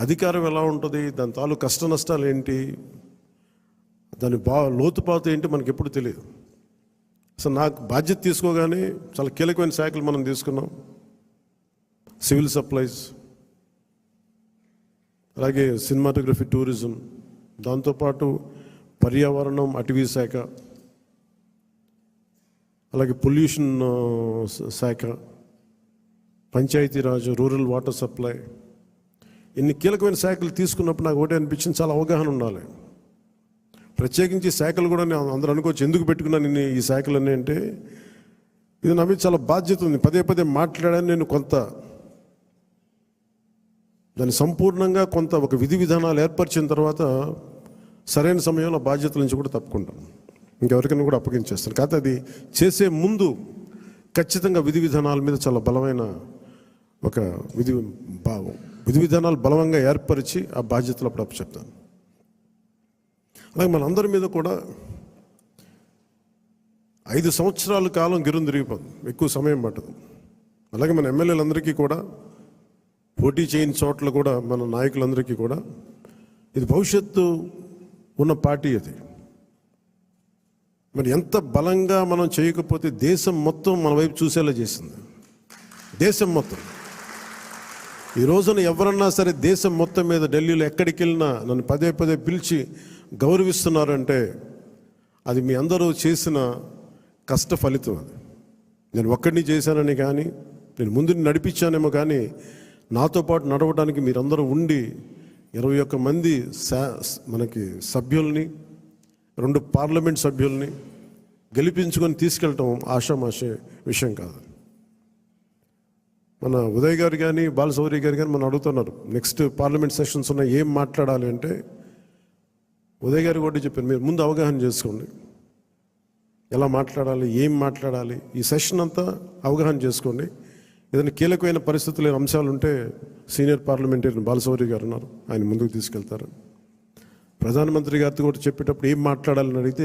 అధికారం ఎలా ఉంటుంది? దాని తాలూ కష్ట నష్టాలు ఏంటి? దాని బా లోతుపాత ఏంటి మనకి ఎప్పుడు తెలియదు. అసలు నాకు బాధ్యత తీసుకోగానే చాలా కీలకమైన శాఖలు మనం తీసుకున్నాం. సివిల్ సప్లైస్ అలాగే సినిమాటోగ్రఫీ టూరిజం దాంతోపాటు పర్యావరణం అటవీ శాఖ అలాగే పొల్యూషన్ శాఖ పంచాయతీరాజ్ రూరల్ వాటర్ సప్లై ఇన్ని కీలకమైన శాఖలు తీసుకున్నప్పుడు నాకు ఒకటే అనిపించింది చాలా అవగాహన ఉండాలి. ప్రత్యేకించి శాఖలు కూడా నేను అందరూ అనుకోవచ్చు ఎందుకు పెట్టుకున్నాను నేను ఈ శాఖలన్నీ అంటే ఇది నా మీద చాలా బాధ్యత ఉంది. పదే పదే మాట్లాడాను నేను కొంత. దాన్ని సంపూర్ణంగా కొంత ఒక విధి విధానాలు ఏర్పరిచిన తర్వాత సరైన సమయంలో బాధ్యతల నుంచి కూడా తప్పుకుంటాను ఇంకెవరికైనా కూడా అప్పగించేస్తాను. కాకపోతే అది చేసే ముందు ఖచ్చితంగా విధి విధానాల మీద చాలా బలమైన ఒక విధి భావం విధి విధానాలు బలవంగా ఏర్పరిచి ఆ బాధ్యతలు అప్పుడు అప్పచెప్తాను అలాగే మనందరి మీద కూడా ఐదు సంవత్సరాల కాలం గిరుని తిరిగిపోతుంది. ఎక్కువ సమయం పట్టదు. అలాగే మన ఎమ్మెల్యేలందరికీ కూడా పోటీ చేయని చోట్ల కూడా మన నాయకులందరికీ కూడా ఇది భవిష్యత్తు ఉన్న పార్టీ అది. మరి ఎంత బలంగా మనం చేయకపోతే దేశం మొత్తం మన వైపు చూసేలా చేసింది. దేశం మొత్తం. ఈ రోజున ఎవరన్నా సరే దేశం మొత్తం మీద ఢిల్లీలో ఎక్కడికి వెళ్ళినా నన్ను పదే పదే పిలిచి గౌరవిస్తున్నారంటే అది మీ అందరూ చేసిన కష్ట ఫలితం అది. నేను ఒక్కడిని చేశానని కానీ నేను ముందు నడిపించానేమో కానీ నాతో పాటు నడవడానికి మీరందరూ ఉండి ఇరవై ఒక్క మంది మనకి సభ్యుల్ని రెండు పార్లమెంట్ సభ్యుల్ని గెలిపించుకొని తీసుకెళ్ళటం ఆషామాషే విషయం కాదు. మన ఉదయ్ గారు కానీ బాలసౌరి గారు కానీ మనం అడుగుతున్నారు. నెక్స్ట్ పార్లమెంట్ సెషన్స్ ఉన్నాయి ఏం మాట్లాడాలి అంటే ఉదయ్ గారు కూడా చెప్పారు. మీరు ముందు అవగాహన చేసుకోండి. ఎలా మాట్లాడాలి ఏం మాట్లాడాలి ఈ సెషన్ అంతా అవగాహన చేసుకోండి. ఏదైనా కీలకమైన పరిస్థితులు లేని అంశాలు ఉంటే సీనియర్ పార్లమెంటేరియన్ బాలసౌరి గారు ఉన్నారు. ఆయన ముందుకు తీసుకెళ్తారు. ప్రధానమంత్రి గారితో కూడా చెప్పేటప్పుడు ఏం మాట్లాడాలని అడిగితే